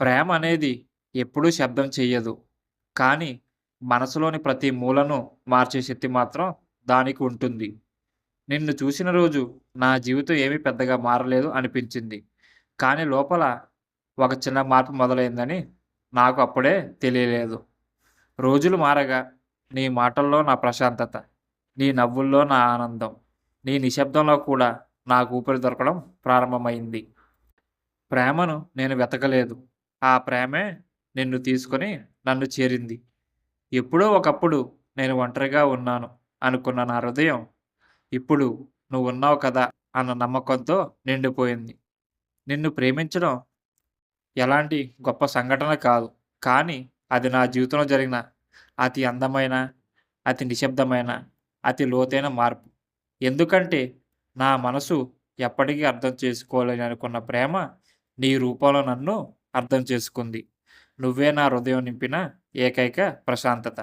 ప్రేమ అనేది ఎప్పుడూ శబ్దం చెయ్యదు. కానీ మనసులోని ప్రతి మూలను మార్చే శక్తి మాత్రం దానికి ఉంటుంది. నిన్ను చూసిన రోజు నా జీవితం ఏమీ పెద్దగా మారలేదు అనిపించింది. కానీ లోపల ఒక చిన్న మార్పు మొదలైందని నాకు అప్పుడే తెలియలేదు. రోజులు మారగా నీ మాటల్లో నా ప్రశాంతత, నీ నవ్వుల్లో నా ఆనందం, నీ నిశ్శబ్దంలో కూడా నాకు ఊపిరి దొరకడం ప్రారంభమైంది. ప్రేమను నేను వెతకలేదు. ఆ ప్రేమే నిన్ను తీసుకొని నన్ను చేరింది. ఎప్పుడో ఒకప్పుడు నేను ఒంటరిగా ఉన్నాను అనుకున్న నా హృదయం ఇప్పుడు నువ్వు ఉన్నావు కదా అన్న నమ్మకంతో నిండిపోయింది. నిన్ను ప్రేమించడం ఎలాంటి గొప్ప సంఘటన కాదు. కానీ అది నా జీవితంలో జరిగిన అతి అందమైన, అతి నిశ్శబ్దమైన, అతి లోతైన మార్పు. ఎందుకంటే నా మనసు ఎప్పటికీ అర్థం చేసుకోలేని అనుకున్న ప్రేమ నీ రూపంలో నన్ను అర్థం చేసుకుంది. నువ్వే నా హృదయం నింపిన ఏకైక ప్రశాంతత.